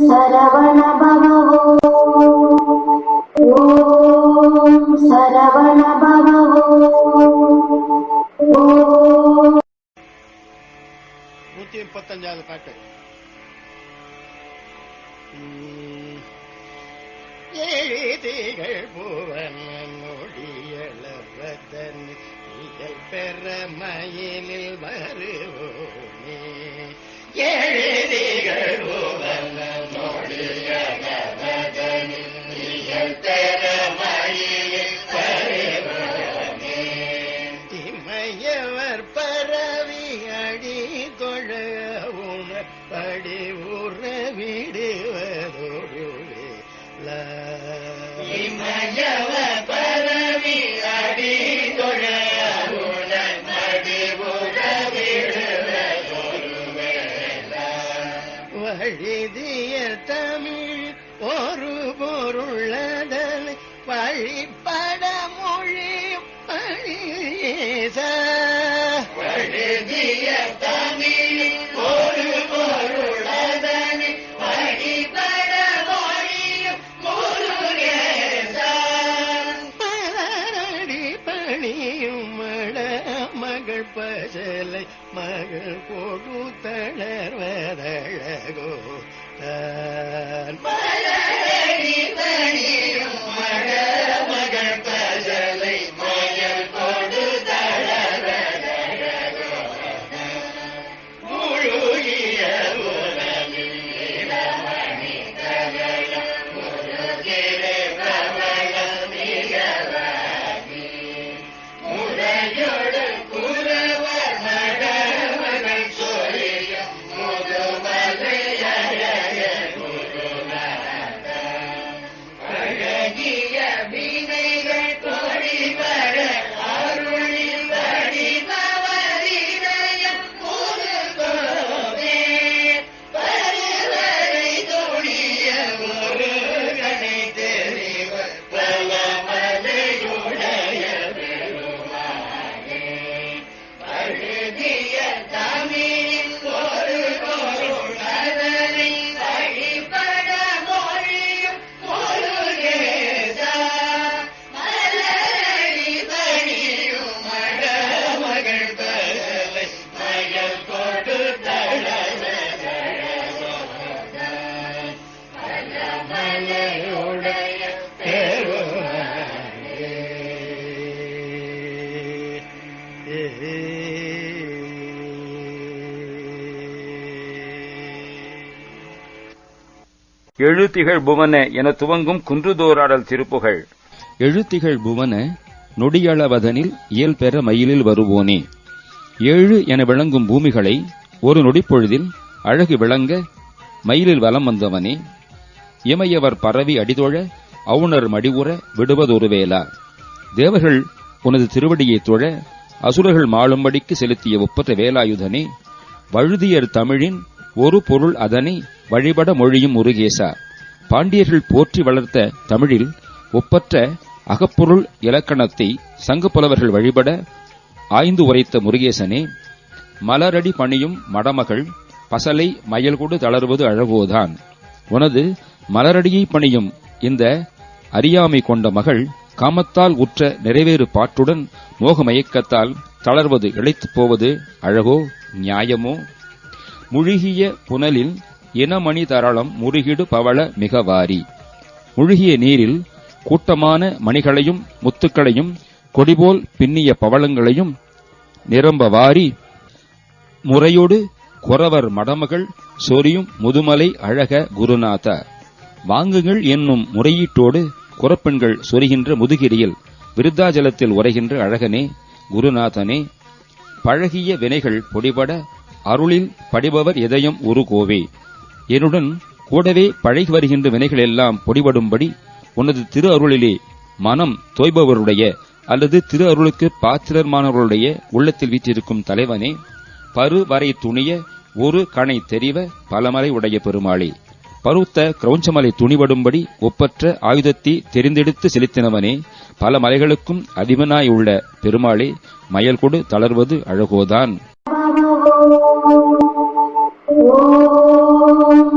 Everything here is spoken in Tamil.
சரவண பவோ ஓம் சரவண பவோ நூத்தி முப்பத்தஞ்சாவது பாட்டு. எழுதிகள் நொடியளவதன் இயல் பெற மயிலில் வழிதிய தமிழ் ஒரு பொருளதனை வழிபட மொழி தமிழ் மகள் பசலை மகள் கொடு தளர்வதழகோ தான் எழுத்திகள் புவன என துவங்கும் குன்றுதோராடல் திருப்புகழ் எழுத்திகள் புவன நொடியளவதனில் இயல் பெற மயிலில் வருவோனே. ஏழு என விளங்கும் பூமிகளை ஒரு நொடிப்பொழுதில் அழகு விளங்க மயிலில் வலம் வந்தவனே. இமையவர் பரவி அடிதொழ அவுணர் மடிவுற விடுவதொருவேலா தேவர்கள் உனது திருவடியைத் தொழ அசுரர்கள் மாளும்படிக்கு செலுத்திய ஒப்பற்ற வேலாயுதனே வழுதியர் தமிழின் ஒரு பொருள் அதனை வழிபட மொழியும் முருகேசா பாண்டியர்கள் போற்றி வளர்த்த தமிழில் ஒப்பற்ற அகப்பொருள் இலக்கணத்தை சங்க புலவர்கள் வழிபட ஆய்ந்து உரைத்த முருகேசனே மலரடி பணியும் மடமகள் பசலை மயல்கொடு தளர்வது அழகோதான். உனது மலரடியை பணியும் இந்த அறியாமை கொண்ட மகள் காமத்தால் உற்ற நிறைவேறு பாட்டுடன் மோகமயக்கத்தால் தளர்வது இழைத்துப் போவது அழகோ நியாயமோ? முழுகிய புனலில் இனமணி தரளம் முருகிடு பவள மிகவாரி. முழுகிய நீரில் கூட்டமான மணிகளையும் முத்துக்களையும் கொடிபோல் பின்னிய பவளங்களையும் நிரம்ப வாரி. முறையோடு குறவர் மடமகள் சொரியும் முதுமலை அழக குருநாத. வாங்குங்கள் என்னும் முறையீட்டோடு குறப்பெண்கள் சொரிகின்ற முதுகிரியில் விருத்தாஜலத்தில் உரைகின்ற அழகனே குருநாதனே பழகிய வினைகள் பொடிபட அருளில் படிபவர் இதயம் உருகோவே. என்னுடன் கூடவே பழகி வருகின்ற வினைகள் எல்லாம் பொடிபடும்படி உனது திரு அருளிலே மனம் தோய்பவருடைய அல்லது திரு அருளுக்கு பாத்திரமானவர்களுடைய உள்ளத்தில் வீற்றிருக்கும் தலைவனே பரு வரை துணிய ஒரு கணை தெரிவ பலமலை உடைய பெருமாளே. பருத்த கிரௌஞ்சமலை துணிபடும்படி ஒப்பற்ற ஆயுதத்தை தெரிந்தெடுத்து செலுத்தினவனே பல மலைகளுக்கும் அதிபனாயுள்ள பெருமாளே மயல் கொடு தளர்வது அழகோதான். ஓம்